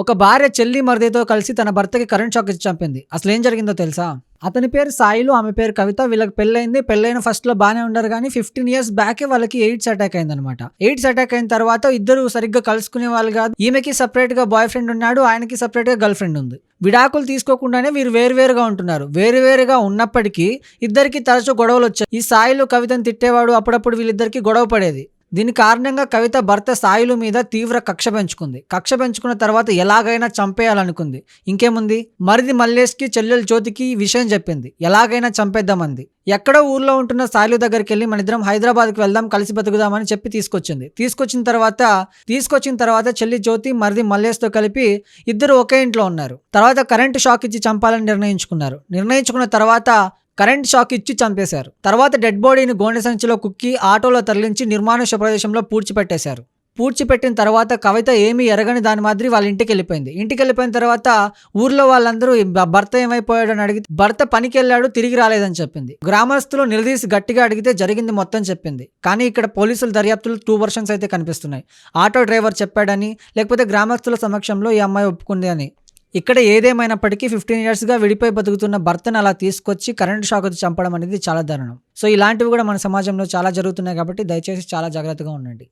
ఒక భార్య చెల్లి మరిదితో కలిసి తన భర్తకి కరెంట్ షాక్ ఇచ్చి చంపింది. అసలు ఏం జరిగిందో తెలుసా? అతని పేరు సాయిలు ఆమె పేరు కవిత వీళ్ళకి పెళ్ళైంది పెళ్ళైన ఫస్ట్లో బాగానే ఉండరు కానీ ఫిఫ్టీన్ ఇయర్స్ బ్యాకే వాళ్ళకి ఎయిడ్స్ అటాక్ అయిందనమాట ఎయిడ్స్ అటాక్ అయిన తర్వాత ఇద్దరు సరిగ్గా కలుసుకునే వాళ్ళు కాదు. ఈమెకి సపరేట్గా బాయ్ ఫ్రెండ్ ఉన్నాడు ఆయనకి సపరేట్గా గర్ల్ ఫ్రెండ్ ఉంది. విడాకులు తీసుకోకుండానే వీరు వేరువేరుగా ఉంటున్నారు. వేరువేరుగా ఉన్నప్పటికీ ఇద్దరికి తరచూ గొడవలు వచ్చాయి. ఈ సాయిలు కవితను తిట్టేవాడు అప్పుడప్పుడు వీళ్ళిద్దరికి గొడవ పడేది. దీని కారణంగా కవిత భర్త సాయిలు మీద తీవ్ర కక్ష పెంచుకుంది. కక్ష పెంచుకున్న తర్వాత ఎలాగైనా చంపేయాలనుకుంది. ఇంకేముంది? మరిది మల్లేష్కి చెల్లెలు జ్యోతికి ఈ విషయం చెప్పింది. ఎలాగైనా చంపేద్దామంది. ఎక్కడో ఊర్లో ఉంటున్న సాయిలు దగ్గరికి వెళ్ళి మన ఇద్దరం హైదరాబాద్కి వెళ్దాం కలిసి బతుకుదామని చెప్పి తీసుకొచ్చింది. తీసుకొచ్చిన తర్వాత తీసుకొచ్చిన తర్వాత చెల్లి జ్యోతి మరిది మల్లేష్తో కలిపి ఇద్దరు ఒకే ఇంట్లో ఉన్నారు. తర్వాత కరెంటు షాక్ ఇచ్చి చంపాలని నిర్ణయించుకున్నారు. నిర్ణయించుకున్న తర్వాత కరెంట్ షాక్ ఇచ్చి చంపేశారు. తర్వాత డెడ్ బాడీని గోనె సంచిలో కుక్కి ఆటోలో తరలించి నిర్మానుష ప్రదేశంలో పూడ్చిపెట్టేశారు. పూడ్చిపెట్టిన తర్వాత కవిత ఏమీ ఎరగని దాని మాదిరి వాళ్ళ ఇంటికి వెళ్ళిపోయింది. ఇంటికి వెళ్ళిపోయిన తర్వాత ఊర్లో వాళ్ళందరూ భర్త ఏమైపోయాడు అని అడిగితే భర్త పనికి వెళ్ళాడు తిరిగి రాలేదని చెప్పింది. గ్రామస్తులు నిలదీసి గట్టిగా అడిగితే జరిగింది మొత్తం చెప్పింది. కానీ ఇక్కడ పోలీసుల దర్యాప్తులు టూ వర్షన్స్ అయితే కనిపిస్తున్నాయి. ఆటో డ్రైవర్ చెప్పాడని లేకపోతే గ్రామస్తుల సమక్షంలో ఈ అమ్మాయి ఒప్పుకుంది అని. ఇక్కడ ఏదేమైనప్పటికీ ఫిఫ్టీన్ ఇయర్స్గా విడిపోయి బతుకుతున్న భర్తను అలా తీసుకొచ్చి కరెంట్ షాక్ చంపడం అనేది చాలా దారుణం. సో ఇలాంటివి కూడా మన సమాజంలో చాలా జరుగుతున్నాయి కాబట్టి దయచేసి చాలా జాగ్రత్తగా ఉండండి.